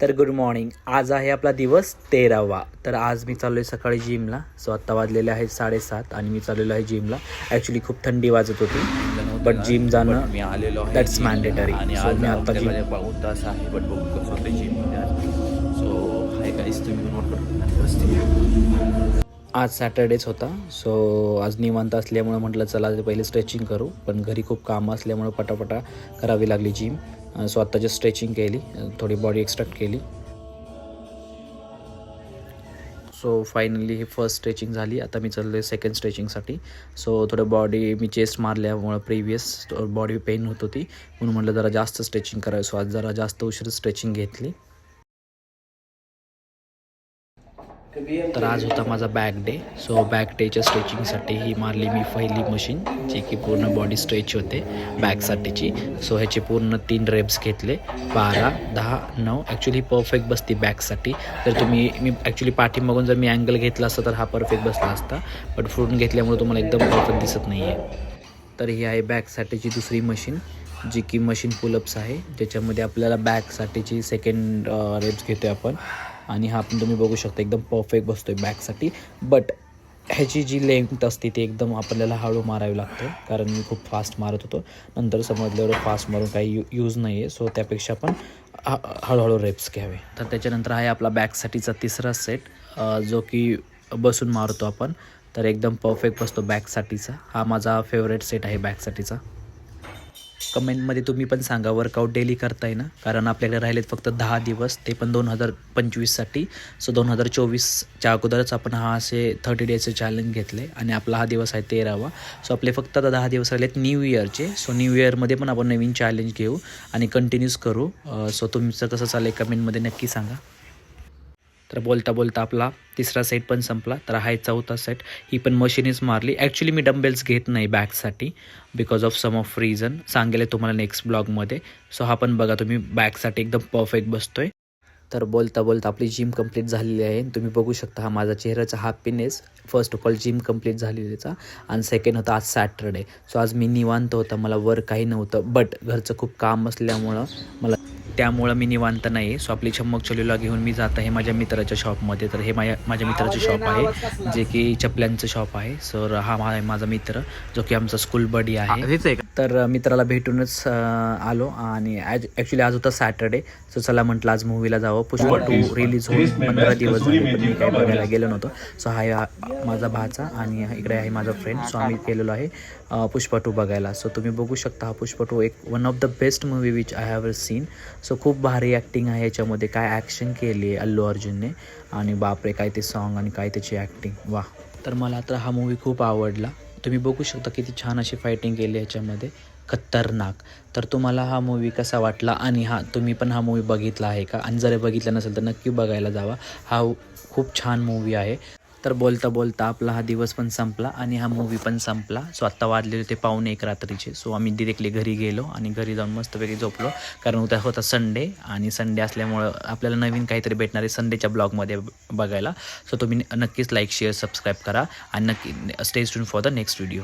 तर good morning आज आहे आपला दिवस तेरावा. तर आज मी चाललो आहे सकाळी जिमला सो आत्ता वाजलेले आहेत साडेसात आणि मी चाललेलो आहे जिमला ॲक्च्युली खूप थंडी वाजत होती. बट जिम जाणं मी आलेलो आहे ला. mandatory. आणि आज मी आता आपल्याकडे gym- पाऊण तास आहे बट बघू कसं होतं जिममध्ये आज. सो हाय गाईस तुम्ही नोट करून आणि बसते आज सॅटर्डेच होता. सो आज निवांत असल्यामुळं म्हटलं चला पहिले स्ट्रेचिंग करू. पण घरी खूप कामं असल्यामुळं पटापटा करावी लागली जिम स्वतःची स्ट्रेचिंग केली थोडी बॉडी एक्स्ट्रॅक्ट केली. सो फायनली ही फर्स्ट स्ट्रेचिंग झाली. आता मी चाललो आहे सेकंड स्ट्रेचिंगसाठी सो थोडं बॉडी मी चेस्ट मारल्यामुळं प्रिव्हियस बॉडी पेन होत होती. म्हणून म्हटलं जरा जास्त स्ट्रेचिंग करावं. सो आज जरा जास्त उशीर स्ट्रेचिंग घेतली. तर आज होता माझा बॅक डे सो बॅक डेच्या स्ट्रेचिंगसाठी ही मारली मी पहिली मशीन जी की पूर्ण बॉडी स्ट्रेच होते बॅकसाठीची सो ह्याचे पूर्ण तीन रेप्स घेतले. बारा दहा नऊ. ॲक्च्युली परफेक्ट बसते बॅकसाठी जर तुम्ही मी ॲक्च्युली पाठीमागून जर मी अँगल घेतला असता तर हा परफेक्ट बसला असता. बट फुडून घेतल्यामुळे तुम्हाला एकदम परफेक्ट दिसत नाही आहे तर ही आहे बॅकसाठीची दुसरी मशीन जी की मशीन पुलअप्स आहे. ज्याच्यामध्ये आपल्याला बॅकसाठीची सेकंड रेप्स घेतो आपण. आणि हा पण तुम्ही बघू शकता एकदम परफेक्ट बसतो आहे बॅकसाठी बट ह्याची जी लेंथ असते ती एकदम आपल्याला हळू मारावी लागते. कारण मी खूप फास्ट मारत होतो. नंतर समजल्यावर फास्ट मारून काही यू यूज नाही आहे सो त्यापेक्षा आपण ह- हळूहळू रेप्स घ्यावे. तर त्याच्यानंतर आहे आपला बॅकसाठीचा तिसरा सेट जो की बसून मारतो आपण. तर एकदम परफेक्ट बसतो बॅकसाठीचा हा माझा फेवरेट सेट आहे बॅकसाठीचा कमेंटमध्ये तुम्ही पण सांगा वर्कआउट डेली करताय ना? कारण आपल्याकडे राहिलेत फक्त दहा दिवस ते पण दोन हजार पंचवीससाठी. सो दोन हजार चोवीसच्या अगोदरच आपण हा असे थर्टी डेजचे चॅलेंज घेतले आणि आपला हा दिवस आहे तेरावा. सो आपले फक्त आता दहा दिवस राहिलेत न्यू इयरचे सो न्यू इयरमध्ये पण आपण नवीन चॅलेंज घेऊ आणि कंटिन्यूस करू. Uh, सो तुमचं कसं चालेल कमेंटमध्ये नक्की सांगा. तर बोलता बोलता आपला तिसरा सेट पण संपला. तर हा आहे चौथा सेट ही पण मशीनीच मारली. ॲक्च्युली मी डंबेल्स घेत नाही बॅकसाठी because of some of reason सांगेल तुम्हाला नेक्स्ट ब्लॉगमध्ये सो हा पण बघा तुम्ही बॅकसाठी एकदम परफेक्ट बसतोय. तर बोलता बोलता आपली जिम कंप्लीट झालेली आहे. तुम्ही बघू शकता हा माझा चेहऱ्याचा happiness first of all gym complete झालेलीचा. आणि सेकंड होता आज सॅटरडे सो आज मी निवांत होता. मला वर काही नव्हतं. बट घरचं खूप काम असल्यामुळं मला त्यामुळं मी निवांत नाही सो आपली छम्मक चलूला घेऊन मी जात आहे माझ्या मित्राच्या शॉपमध्ये तर हे माझ्या माझ्या मित्राचे शॉप आहे जे की चपल्यांचं शॉप आहे. सर हा मा माझा मित्र जो की आमचा स्कूल बडी आहे. तर मित्राला भेटूनच आलो आणि ॲज ॲक्च्युली आज होता सॅटर्डे सो चला म्हटलं आज मूवीला जावं. पुष्पा टू रिलीज होऊन पंधरा दिवस झाले. पण मी काही बघायला गेलो नव्हतो. सो हा माझा भाचा आणि इकडे आहे माझा फ्रेंड सो आम्ही गेलेलो आहे पुष्पा टू बघायला. सो तुम्ही बघू शकता हा पुष्पा टू एक one of the best movie which I have seen so खूप भारी ॲक्टिंग आहे याच्यामध्ये. काय ॲक्शन केली आहे अल्लू अर्जुनने. आणि बापरे काय ते सॉन्ग आणि काय त्याची ॲक्टिंग वा. तर मला तर हा मूवी खूप आवडला. तुम्ही बघू शकता किती छान अशी फायटिंग केली याच्यामध्ये. खतरनाक. तर तुम्हाला हा मूवी कसा वाटला? आणि हा तुम्ही पण हा मूवी बघितला आहे का? आणि जर बघितला नसेल तर नक्की बघायला जावा. हा खूप छान मूवी आहे. तर बोलता बोलता आपला हा दिवस पण संपला आणि हा मूवी पण संपला. सो आत्ता वाजलेले ते पाहुणे एक रात्रीचे. सो आम्ही डिरेक्टली घरी गेलो आणि घरी जाऊन मस्तपैकी झोपलो. कारण उद्या होता संडे आणि संडे असल्यामुळं आपल्याला नवीन काहीतरी भेटणार आहे संडेच्या ब्लॉगमध्ये बघायला. सो तुम्ही नक्कीच लाईक शेअर सबस्क्राईब करा. आणि नक्की stay tune for the next video